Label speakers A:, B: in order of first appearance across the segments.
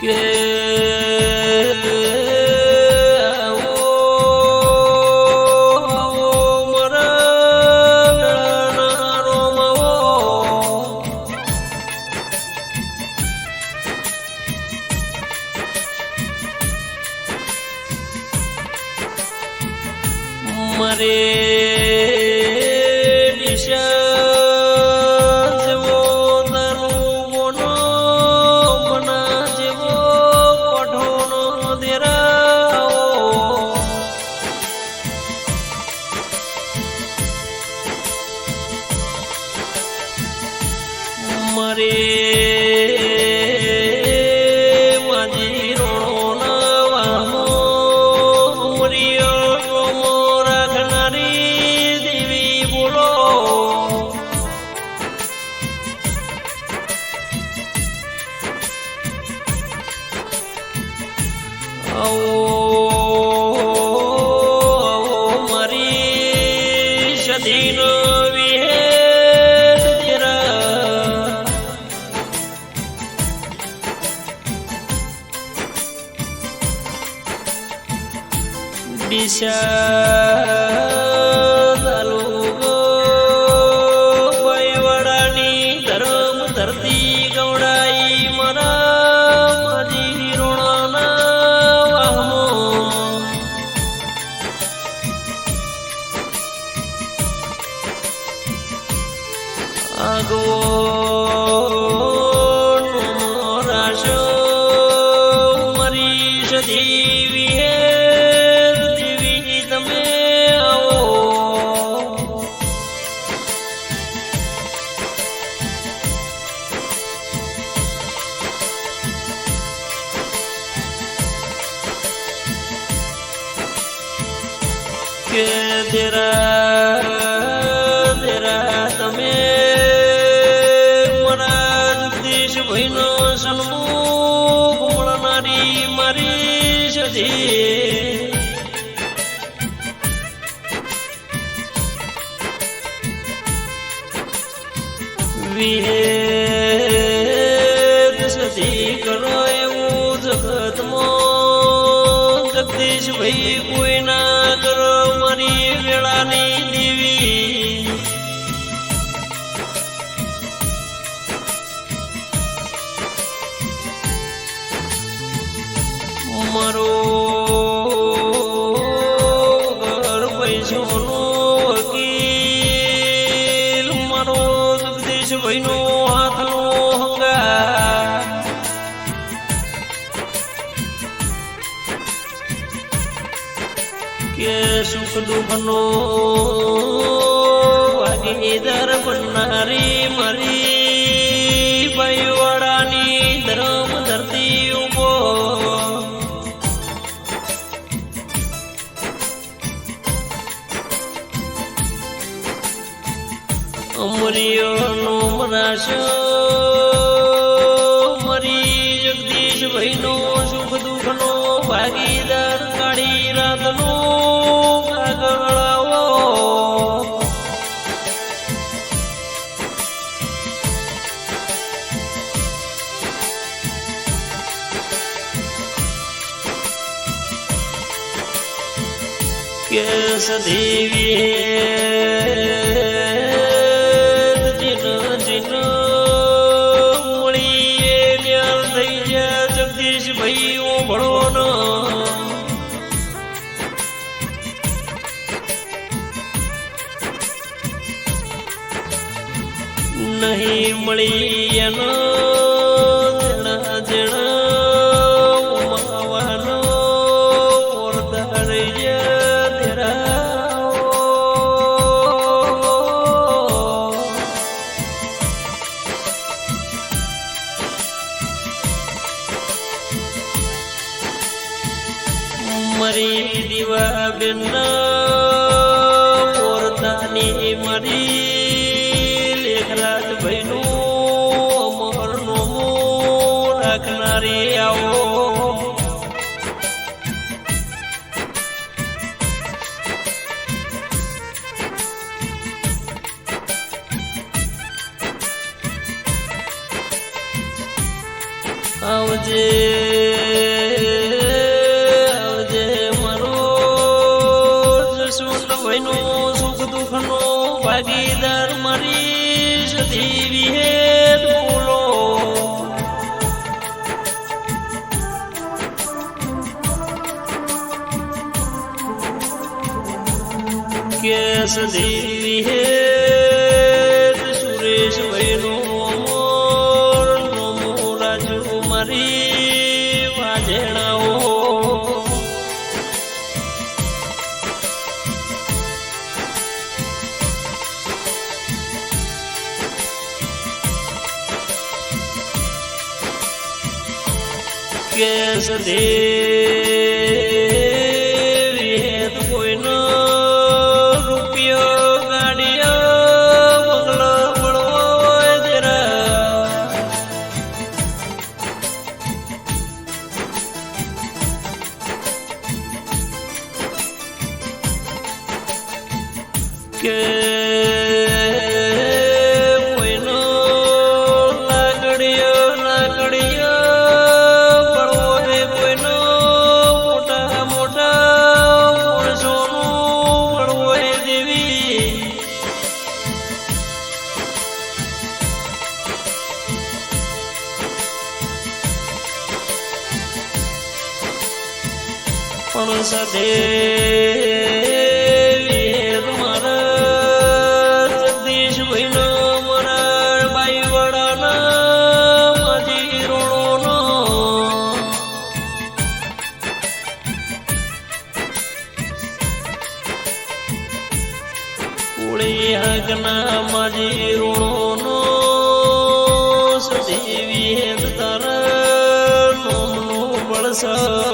A: કે મરી મારી સદીનો ભાઈનો સન્મુખ મળનારી મારી સજી વિહેદ સધી કરો એવું જગતમાં જગદીશ ભાઈ કોઈ ના કરો મારી વેળાની દુઃખનો. ભાગીદાર બનનારી મારી. ભાઈવાડાની ધર્મ ધરતી ઊભો. અમરીઓનો મનાશો. મરી જગદીશ ભાઈનો સુખ દુઃખનો ભાગીદાર કેસ દેવી જીન જીન મળીએ ન્યાલ થઈ ગયા જગદીશ ભાઈ ઓ ભણો નહીં મળી એનો ઓરદાની મરી લેખરાજ ભાઈનું અમરનું રાખનારી આવો. આવજે देवी है દેવી તમારા જગદીશ ભાઈનો મરાળ બાઈ વડાના માજી રોણોનો ઉળી આગના માજી રોણોનો સદેવી તારા નોમનું બળસા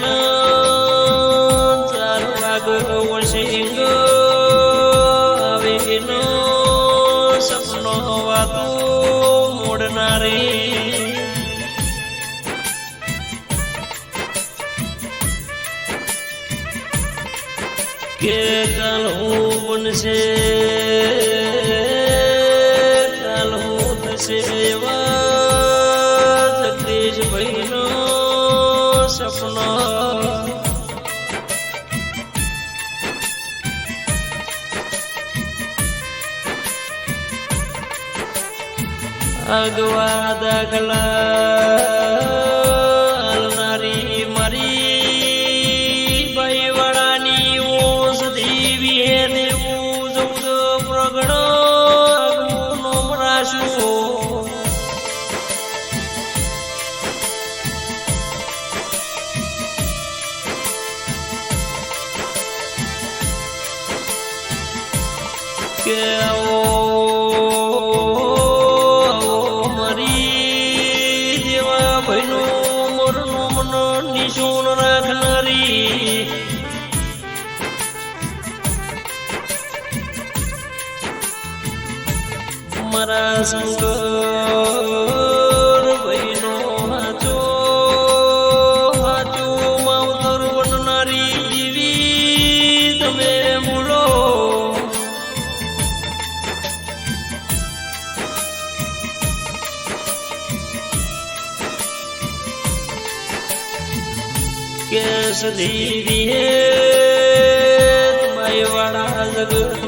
A: મન તારો આગળ વસેંગો આવે એનો સપનો વાતો મોડનારે કે કાલ હું બનશે? અગવા દગલા અલનારી મરી ભૈવડાની ઓસ દેવી હે દેવું જુદો પ્રગડો અગનો મરાશો Yeah. સ્કૂટર વૈનો હાચો હાચું માવતર બનનારી જીવી તમે મૂળો કેસ ધીરી હે તમારી વાળા જગત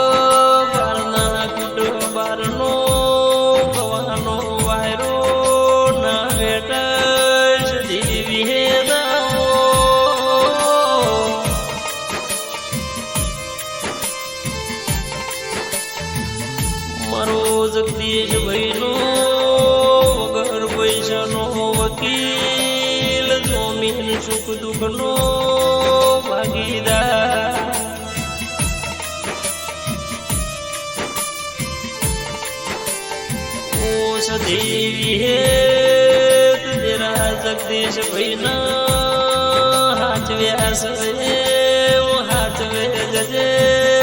A: નો વકીલ જોમીન સુખ દુઃખ નો ભાગીદાર દેવી હે તેરા જગદીશ ભાઈ ના હાચવ્યા સવે હાચવે જજે.